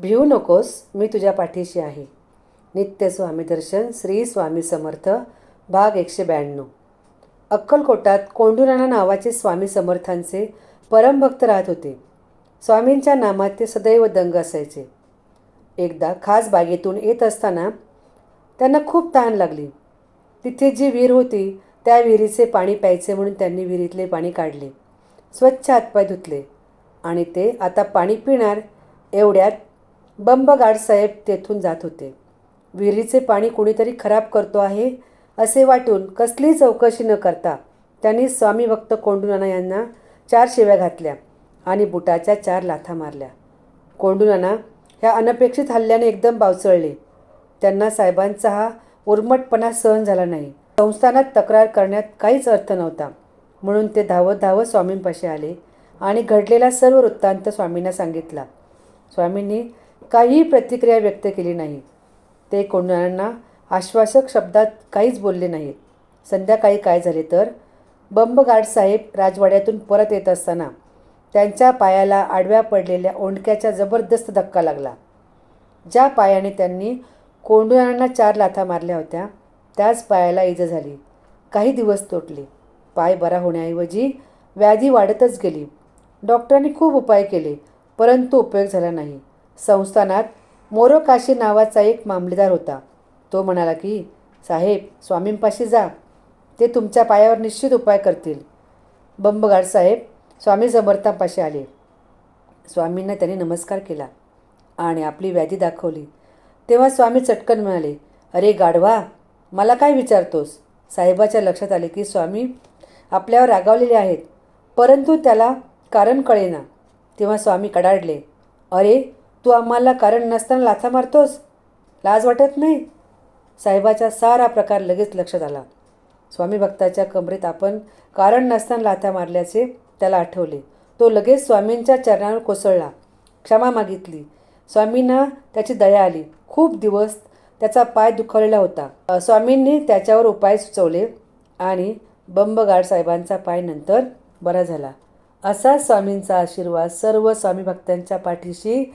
भिवू नकोस मी तुझ्या पाठीशी आहे. नित्य स्वामी दर्शन श्री स्वामी समर्थ भाग एकशे ब्याण्णव. अक्कलकोटात कोंडुराणा नावाचे स्वामी समर्थांचे परमभक्त राहत होते. स्वामींच्या नामात ते सदैव दंग असायचे. एकदा खास बागेतून येत असताना त्यांना खूप तहान लागली. तिथे जी विहीर होती त्या विहिरीचे पाणी प्यायचे म्हणून त्यांनी विहिरीतले पाणी काढले. स्वच्छ हातपाय धुतले. आणि ते आता पाणी पिणार एवढ्यात बंब साहेब तेथून जात होते. विहिरीचे पाणी कुणीतरी खराब करतो आहे असे वाटून कसलीही चौकशी न करता त्यांनी स्वामी भक्त कोंडूनाना यांना चार शिव्या घातल्या आणि बुटाच्या चार लाथा मारल्या. कोंडूनाना ह्या अनपेक्षित हल्ल्याने एकदम बावचळले. त्यांना साहेबांचा हा उर्मटपणा सहन झाला नाही. संस्थानात तक्रार करण्यात काहीच अर्थ नव्हता. म्हणून ते धावत धावत स्वामींपाशी आले आणि घडलेला सर्व वृत्तांत स्वामींना सांगितला. स्वामींनी काहीही प्रतिक्रिया व्यक्त केली नाही. ते कोणांना आश्वासक शब्दात काहीच बोलले नाहीत. संध्याकाळी काय झाले तर बंब साहेब राजवाड्यातून परत येत असताना त्यांच्या पायाला आडव्या पडलेल्या ओंडक्याचा जबरदस्त धक्का लागला. ज्या पायाने त्यांनी कोंडुरांना चार लाथा मारल्या होत्या त्याच पायाला इजा झाली. काही दिवस तोटले. पाय बरा होण्याऐवजी व्याधी वाढतच गेली. डॉक्टरांनी खूप उपाय केले परंतु उपयोग झाला नाही. संस्थानात मोरोकाशी नावाचा एक मामलेदार होता. तो म्हणाला की साहेब स्वामींपाशी जा. ते तुमच्या पायावर निश्चित उपाय करतील. बंबगाड साहेब स्वामी समर्थांपाशी आले. स्वामींना त्यांनी नमस्कार केला आणि आपली व्याधी दाखवली. तेव्हा स्वामी चटकन म्हणाले अरे गाढवा मला काय विचारतोस? साहेबाच्या लक्षात आले की स्वामी आपल्यावर रागावलेले आहेत. परंतु त्याला कारण कळेना. तेव्हा स्वामी कडाडले अरे तू आम्हाला कारण नसताना लाथा मारतोस? लाज वाटत नाही? साहेबाचा सारा प्रकार लगेच लक्षात आला. स्वामी भक्ताच्या कमरेत आपण कारण नसताना लाथा मारल्याचे त्याला आठवले. तो लगेच स्वामींच्या चरणावर कोसळला. क्षमा मागितली. स्वामींना त्याची दया आली. खूप दिवस त्याचा पाय दुखावलेला होता. स्वामींनी त्याच्यावर उपाय सुचवले आणि बंबगाड साहेबांचा पाय नंतर बरा झाला. असा स्वामींचा आशीर्वाद सर्व स्वामी भक्तांच्या पाठीशी